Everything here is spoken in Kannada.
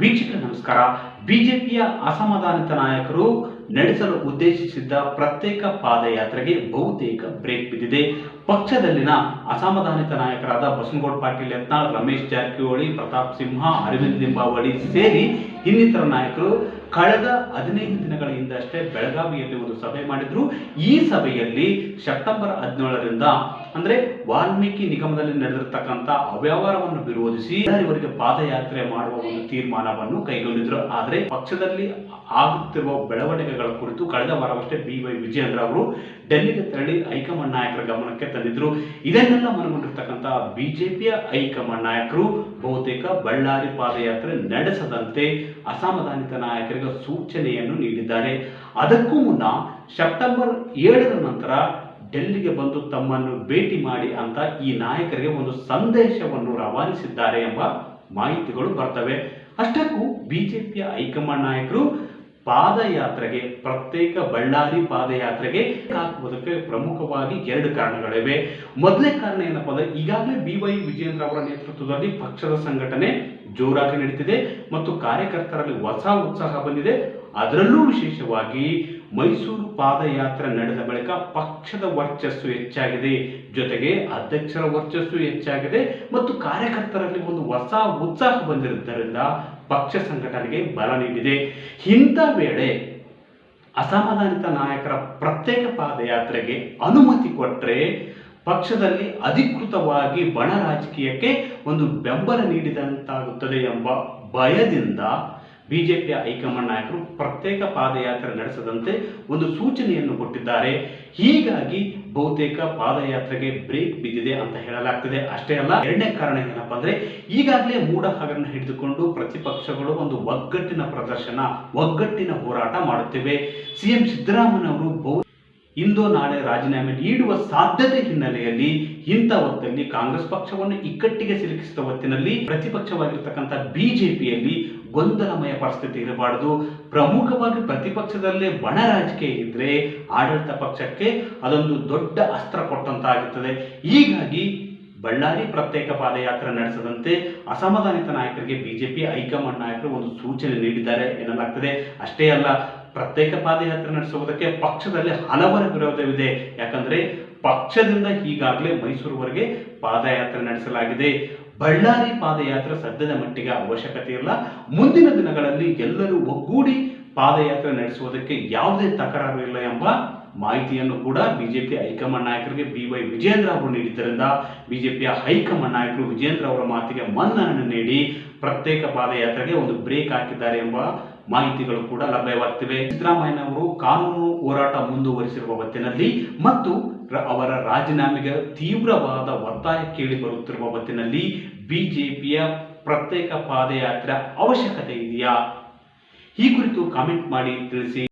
ವೀಕ್ಷಕರ ನಮಸ್ಕಾರ. ಬಿಜೆಪಿಯ ಅಸಮಾಧಾನಿತ ನಾಯಕರು ನಡೆಸಲು ಉದ್ದೇಶಿಸಿದ್ದ ಪ್ರತ್ಯೇಕ ಪಾದಯಾತ್ರೆಗೆ ಬಹುತೇಕ ಬ್ರೇಕ್ ಬಿದ್ದಿದೆ. ಪಕ್ಷದಲ್ಲಿನ ಅಸಮಾಧಾನಿತ ನಾಯಕರಾದ ಬಸನಗೌಡ ಪಾಟೀಲ್ ಯತ್ನಾಳ್, ರಮೇಶ್ ಜಾರಕಿಹೊಳಿ, ಪ್ರತಾಪ್ ಸಿಂಹ, ಅರವಿಂದ್ ಲಿಂಬಾವಳಿ ಸೇರಿ ಇನ್ನಿತರ ನಾಯಕರು ಕಳೆದ ಹದಿನೈದು ದಿನಗಳ ಹಿಂದಷ್ಟೇ ಬೆಳಗಾವಿಯಲ್ಲಿ ಒಂದು ಸಭೆ ಮಾಡಿದ್ರು. ಈ ಸಭೆಯಲ್ಲಿ ಸೆಪ್ಟೆಂಬರ್ ಹದಿನೇಳರಿಂದ ಅಂದ್ರೆ ವಾಲ್ಮೀಕಿ ನಿಗಮದಲ್ಲಿ ನಡೆದಿರ್ತಕ್ಕಂಥ ಅವ್ಯವಹಾರವನ್ನು ವಿರೋಧಿಸಿ ಇವರಿಗೆ ಪಾದಯಾತ್ರೆ ಮಾಡುವ ಒಂದು ತೀರ್ಮಾನವನ್ನು ಕೈಗೊಂಡಿದ್ರು. ಆದರೆ ಪಕ್ಷದಲ್ಲಿ ಆಗುತ್ತಿರುವ ಬೆಳವಣಿಗೆಗಳ ಕುರಿತು ಕಳೆದ ವಾರವಷ್ಟೇ ಬಿ ವೈ ವಿಜಯೇಂದ್ರ ಅವರು ಡೆಲ್ಲಿಗೆ ತೆರಳಿ ಹೈಕಮಾಂಡ್ ನಾಯಕರ ಗಮನಕ್ಕೆ ತಂದಿದ್ರು. ಇದನ್ನೆಲ್ಲ ಮನಗೊಂಡಿರ್ತಕ್ಕಂಥ ಬಿಜೆಪಿಯ ಹೈಕಮಾಂಡ್ ನಾಯಕರು ಬಹುತೇಕ ಬಳ್ಳಾರಿ ಪಾದಯಾತ್ರೆ ನಡೆಸದಂತೆ ಅಸಮಾಧಾನಿತ ನಾಯಕರಿಗೆ ಸೂಚನೆಯನ್ನು ನೀಡಿದ್ದಾರೆ. ಅದಕ್ಕೂ ಮುನ್ನ ಸೆಪ್ಟೆಂಬರ್ ಏಳರ ನಂತರ ಡೆಲ್ಲಿಗೆ ಬಂದು ತಮ್ಮನ್ನು ಭೇಟಿ ಮಾಡಿ ಅಂತ ಈ ನಾಯಕರಿಗೆ ಒಂದು ಸಂದೇಶವನ್ನು ರವಾನಿಸಿದ್ದಾರೆ ಎಂಬ ಮಾಹಿತಿಗಳು ಬರ್ತವೆ. ಅಷ್ಟಕ್ಕೂ ಬಿಜೆಪಿಯ ಹೈಕಮಾಂಡ್ ನಾಯಕರು ಪಾದಯಾತ್ರೆಗೆ, ಪ್ರತ್ಯೇಕ ಬಳ್ಳಾರಿ ಪಾದಯಾತ್ರೆಗೆ ಹಾಕುವುದಕ್ಕೆ ಪ್ರಮುಖವಾಗಿ ಎರಡು ಕಾರಣಗಳಿವೆ. ಮೊದಲನೇ ಕಾರಣ ಏನಪ್ಪ ಅಂದ್ರೆ ಈಗಾಗಲೇ ಬಿ ವೈ ವಿಜೇಂದ್ರ ಅವರ ನೇತೃತ್ವದಲ್ಲಿ ಪಕ್ಷದ ಸಂಘಟನೆ ಜೋರಾಗಿ ನಡೀತಿದೆ ಮತ್ತು ಕಾರ್ಯಕರ್ತರಲ್ಲಿ ಹೊಸ ಉತ್ಸಾಹ ಬಂದಿದೆ. ಅದರಲ್ಲೂ ವಿಶೇಷವಾಗಿ ಮೈಸೂರು ಪಾದಯಾತ್ರೆ ನಡೆದ ಬಳಿಕ ಪಕ್ಷದ ವರ್ಚಸ್ಸು ಹೆಚ್ಚಾಗಿದೆ. ಜೊತೆಗೆ ಅಧ್ಯಕ್ಷರ ವರ್ಚಸ್ಸು ಹೆಚ್ಚಾಗಿದೆ ಮತ್ತು ಕಾರ್ಯಕರ್ತರಲ್ಲಿ ಒಂದು ಹೊಸ ಉತ್ಸಾಹ ಬಂದಿರುವುದರಿಂದ ಪಕ್ಷ ಸಂಘಟನೆಗೆ ಬಲ ನೀಡಿದೆ. ಇಂಥ ವೇಳೆ ಅಸಮಾಧಾನಿತ ನಾಯಕರ ಪ್ರತ್ಯೇಕ ಪಾದಯಾತ್ರೆಗೆ ಅನುಮತಿ ಕೊಟ್ಟರೆ ಪಕ್ಷದಲ್ಲಿ ಅಧಿಕೃತವಾಗಿ ಬಣ ರಾಜಕೀಯಕ್ಕೆ ಒಂದು ಬೆಂಬಲ ನೀಡಿದಂತಾಗುತ್ತದೆ ಎಂಬ ಭಯದಿಂದ ಬಿಜೆಪಿಯ ಹೈಕಮಾಂಡ್ ನಾಯಕರು ಪ್ರತ್ಯೇಕ ಪಾದಯಾತ್ರೆ ನಡೆಸದಂತೆ ಒಂದು ಸೂಚನೆಯನ್ನು ಕೊಟ್ಟಿದ್ದಾರೆ. ಹೀಗಾಗಿ ಬಹುತೇಕ ಪಾದಯಾತ್ರೆಗೆ ಬ್ರೇಕ್ ಬಿದ್ದಿದೆ ಅಂತ ಹೇಳಲಾಗ್ತಿದೆ. ಅಷ್ಟೇ ಅಲ್ಲ, ಎರಡನೇ ಕಾರಣ ಏನಪ್ಪಾ ಅಂದ್ರೆ ಈಗಾಗಲೇ ಮೂಡ ಹಗರಣ ಹಿಡಿದುಕೊಂಡು ಪ್ರತಿಪಕ್ಷಗಳು ಒಂದು ಒಗ್ಗಟ್ಟಿನ ಪ್ರದರ್ಶನ, ಒಗ್ಗಟ್ಟಿನ ಹೋರಾಟ ಮಾಡುತ್ತಿವೆ. ಸಿಎಂ ಸಿದ್ದರಾಮಯ್ಯನವರು ಬಹು ಇಂದು ನಾಳೆ ರಾಜೀನಾಮೆ ನೀಡುವ ಸಾಧ್ಯತೆ ಹಿನ್ನೆಲೆಯಲ್ಲಿ ಇಂಥ ಹೊತ್ತಲ್ಲಿ ಕಾಂಗ್ರೆಸ್ ಪಕ್ಷವನ್ನು ಇಕ್ಕಟ್ಟಿಗೆ ಸಿಲುಕಿಸಿದ ಹೊತ್ತಿನಲ್ಲಿ ಪ್ರತಿಪಕ್ಷವಾಗಿರ್ತಕ್ಕಂಥ ಬಿಜೆಪಿಯಲ್ಲಿ ಗೊಂದಲಮಯ ಪರಿಸ್ಥಿತಿ ಇರಬಾರದು. ಪ್ರಮುಖವಾಗಿ ಪ್ರತಿಪಕ್ಷದಲ್ಲೇ ಬಣ ರಾಜಕೀಯ ಇದ್ರೆ ಆಡಳಿತ ಪಕ್ಷಕ್ಕೆ ಅದೊಂದು ದೊಡ್ಡ ಅಸ್ತ್ರ ಕೊಟ್ಟಂತಾಗುತ್ತದೆ. ಹೀಗಾಗಿ ಬಳ್ಳಾರಿ ಪ್ರತ್ಯೇಕ ಪಾದಯಾತ್ರೆ ನಡೆಸದಂತೆ ಅಸಮಾಧಾನಿತ ನಾಯಕರಿಗೆ ಬಿಜೆಪಿ ಹೈಕಮಾಂಡ್ ನಾಯಕರು ಒಂದು ಸೂಚನೆ ನೀಡಿದ್ದಾರೆ ಎನ್ನಲಾಗ್ತದೆ. ಅಷ್ಟೇ ಅಲ್ಲ, ಪ್ರತ್ಯೇಕ ಪಾದಯಾತ್ರೆ ನಡೆಸುವುದಕ್ಕೆ ಪಕ್ಷದಲ್ಲಿ ಹಲವರ ವಿರೋಧವಿದೆ. ಯಾಕಂದ್ರೆ ಪಕ್ಷದಿಂದ ಈಗಾಗಲೇ ಮೈಸೂರುವರೆಗೆ ಪಾದಯಾತ್ರೆ ನಡೆಸಲಾಗಿದೆ. ಬಳ್ಳಾರಿ ಪಾದಯಾತ್ರೆ ಸದ್ಯದ ಮಟ್ಟಿಗೆ ಅವಶ್ಯಕತೆ ಇಲ್ಲ. ಮುಂದಿನ ದಿನಗಳಲ್ಲಿ ಎಲ್ಲರೂ ಒಗ್ಗೂಡಿ ಪಾದಯಾತ್ರೆ ನಡೆಸುವುದಕ್ಕೆ ಯಾವುದೇ ತಕರಾರು ಇಲ್ಲ ಎಂಬ ಮಾಹಿತಿಯನ್ನು ಕೂಡ ಬಿಜೆಪಿ ಹೈಕಮಾಂಡ್ ನಾಯಕರಿಗೆ ಬಿ ವೈ ವಿಜೇಂದ್ರ ಅವರು ನೀಡಿದ್ದರಿಂದ ಬಿಜೆಪಿಯ ಹೈಕಮಾಂಡ್ ನಾಯಕರು ವಿಜೇಂದ್ರ ಅವರ ಮಾತಿಗೆ ಮನ್ನಣೆ ನೀಡಿ ಪ್ರತ್ಯೇಕ ಪಾದಯಾತ್ರೆಗೆ ಒಂದು ಬ್ರೇಕ್ ಹಾಕಿದ್ದಾರೆ ಎಂಬ ಮಾಹಿತಿಗಳು ಕೂಡ ಲಭ್ಯವಾಗ್ತಿವೆ. ಸಿದ್ದರಾಮಯ್ಯನವರು ಕಾನೂನು ಹೋರಾಟ ಮುಂದುವರಿಸಿರುವ ಹೊತ್ತಿನಲ್ಲಿ ಮತ್ತು ಅವರ ರಾಜೀನಾಮೆಗೆ ತೀವ್ರವಾದ ಒತ್ತಾಯ ಕೇಳಿ ಬರುತ್ತಿರುವ ಹೊತ್ತಿನಲ್ಲಿ ಬಿಜೆಪಿಯ ಪ್ರತ್ಯೇಕ ಪಾದಯಾತ್ರೆ ಅವಶ್ಯಕತೆ ಇದೆಯಾ? ಈ ಕುರಿತು ಕಾಮೆಂಟ್ ಮಾಡಿ ತಿಳಿಸಿ.